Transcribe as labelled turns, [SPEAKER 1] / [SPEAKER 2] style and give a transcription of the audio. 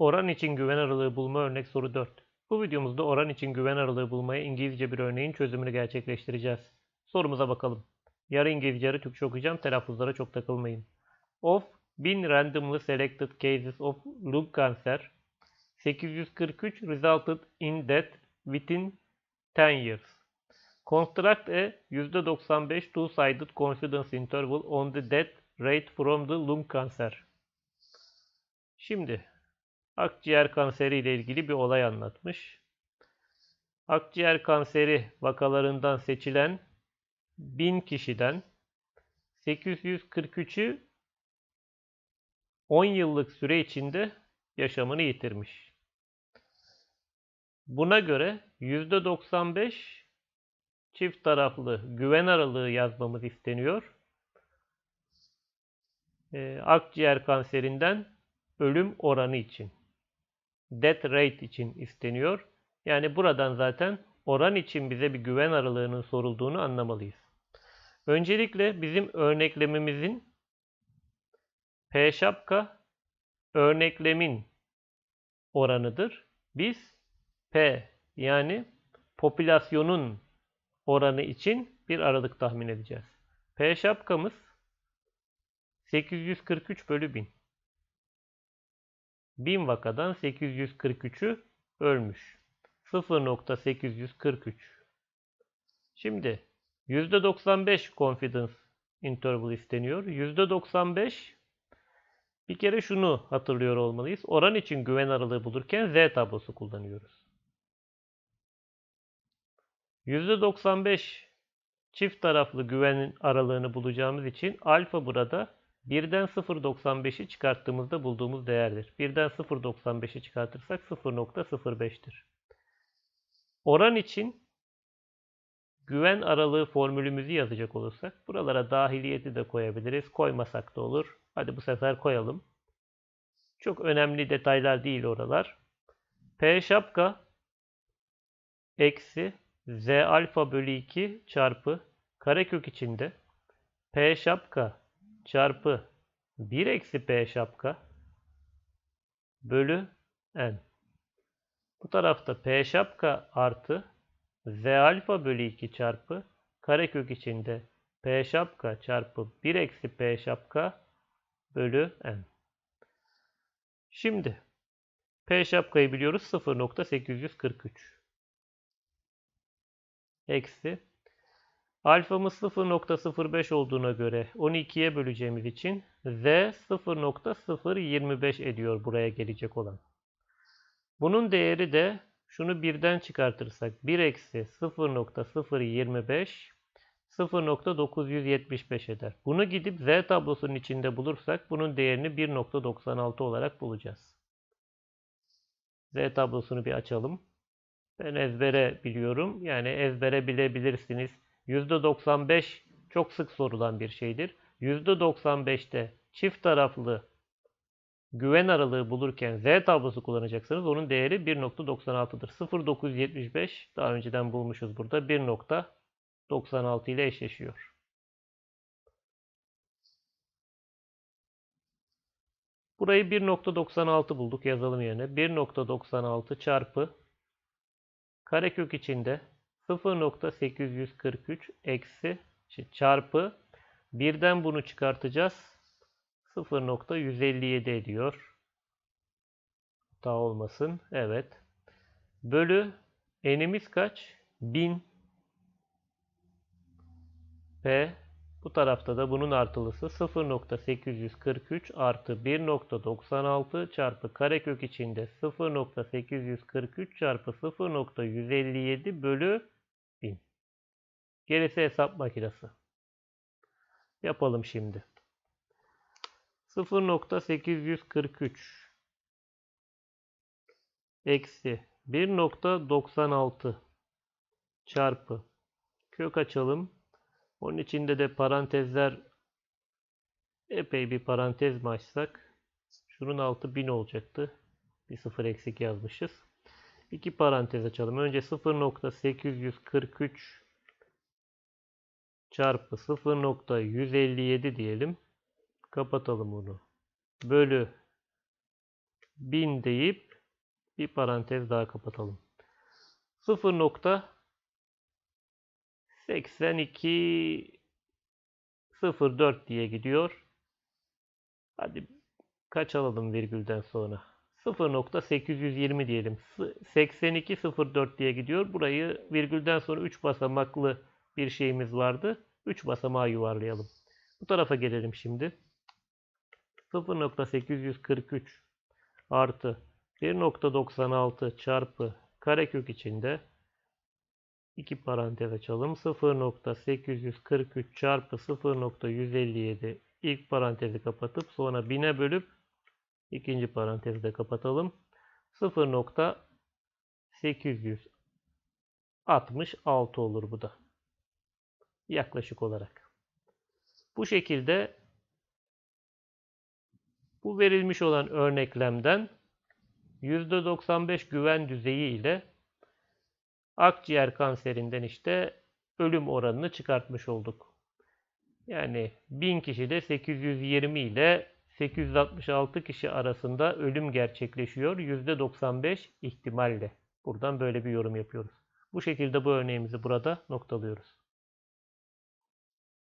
[SPEAKER 1] Oran için güven aralığı bulma örnek soru 4. Bu videomuzda oran için güven aralığı bulmaya İngilizce bir örneğin çözümünü gerçekleştireceğiz. Sorumuza bakalım. Yarı İngilizce yarı Türkçe okuyacağım. Telaffuzlara çok takılmayın. Of bin randomly selected cases of lung cancer 843 resulted in death within 10 years. Construct a %95 two-sided confidence interval on the death rate from the lung cancer. Şimdi akciğer kanseri ile ilgili bir olay anlatmış. Akciğer kanseri vakalarından seçilen 1000 kişiden 843'ü 10 yıllık süre içinde yaşamını yitirmiş. Buna göre %95 çift taraflı güven aralığı yazmamız isteniyor. Ee, akciğer kanserinden ölüm oranı için. Death rate için isteniyor. Yani buradan zaten oran için bize bir güven aralığının sorulduğunu anlamalıyız. Öncelikle bizim örneklememizin P şapka örneklemin oranıdır. Biz P yani popülasyonun oranı için bir aralık tahmin edeceğiz. P şapkamız 843 bölü 1000. 1000 vakadan 843'ü ölmüş. 0.843. Şimdi %95 confidence interval isteniyor. %95 bir kere şunu hatırlıyor olmalıyız. Oran için güven aralığı bulurken Z tablosu kullanıyoruz. %95 çift taraflı güven aralığını bulacağımız için alfa burada 1'den 0.95'i çıkarttığımızda bulduğumuz değerdir. 1'den 0.95'i çıkartırsak 0.05'tir. Oran için güven aralığı formülümüzü yazacak olursak buralara dahiliyeti de koyabiliriz. Koymasak da olur. Hadi bu sefer koyalım. Çok önemli detaylar değil oralar. P şapka eksi Z alfa bölü 2 çarpı karekök içinde P şapka çarpı 1 eksi P şapka bölü N. Bu tarafta P şapka artı Z alfa bölü 2 çarpı karekök içinde P şapka çarpı 1 eksi P şapka bölü N. Şimdi P şapkayı biliyoruz 0.843 eksi alfamız 0.05 olduğuna göre 12'ye böleceğimiz için z 0.025 ediyor buraya gelecek olan. Bunun değeri de şunu birden çıkartırsak 1 eksi 0.025 0.975 eder. Bunu gidip z tablosunun içinde bulursak bunun değerini 1.96 olarak bulacağız. Z tablosunu bir açalım. Ben ezbere biliyorum. Yani ezbere bilebilirsiniz. %95 çok sık sorulan bir şeydir. %95'te çift taraflı güven aralığı bulurken Z tablosu kullanacaksınız. Onun değeri 1.96'dır. 0.975 daha önceden bulmuşuz burada. 1.96 ile eşleşiyor. Burayı 1.96 bulduk yazalım yerine. 1.96 çarpı karekök içinde 0.843 eksi çarpı birden bunu çıkartacağız. 0.157 ediyor. Hata olmasın. Evet. Bölü n'imiz kaç? 1000 P bu tarafta da bunun artılısı 0.843 artı 1.96 çarpı karekök içinde 0.843 çarpı 0.157 bölü 1000. Gerisi hesap makinesi. Yapalım şimdi. 0.843 eksi 1.96 çarpı kök açalım onun içinde de parantezler epey bir parantez mi açsak şunun altı 1000 olacaktı. Bir sıfır eksik yazmışız. İki parantez açalım. Önce 0.843 çarpı 0.157 diyelim. Kapatalım bunu. Bölü 1000 deyip bir parantez daha kapatalım. 0.8204 diye gidiyor. Hadi kaç alalım virgülden sonra? 0.820 diyelim. 8204 diye gidiyor. Burayı virgülden sonra 3 basamaklı bir şeyimiz vardı. 3 basamağa yuvarlayalım. Bu tarafa gelelim şimdi. 0.843 artı 1.96 çarpı karekök içinde iki parantez açalım. 0.843 çarpı 0.157 ilk parantezi kapatıp sonra 1000'e bölüp ikinci parantezi de kapatalım. 0.866 olur bu da. Yaklaşık olarak. Bu şekilde bu verilmiş olan örneklemden %95 güven düzeyi ile akciğer kanserinden işte ölüm oranını çıkartmış olduk. Yani 1000 kişide 820 ile 866 kişi arasında ölüm gerçekleşiyor. %95 ihtimalle. Buradan böyle bir yorum yapıyoruz. Bu şekilde bu örneğimizi burada noktalıyoruz.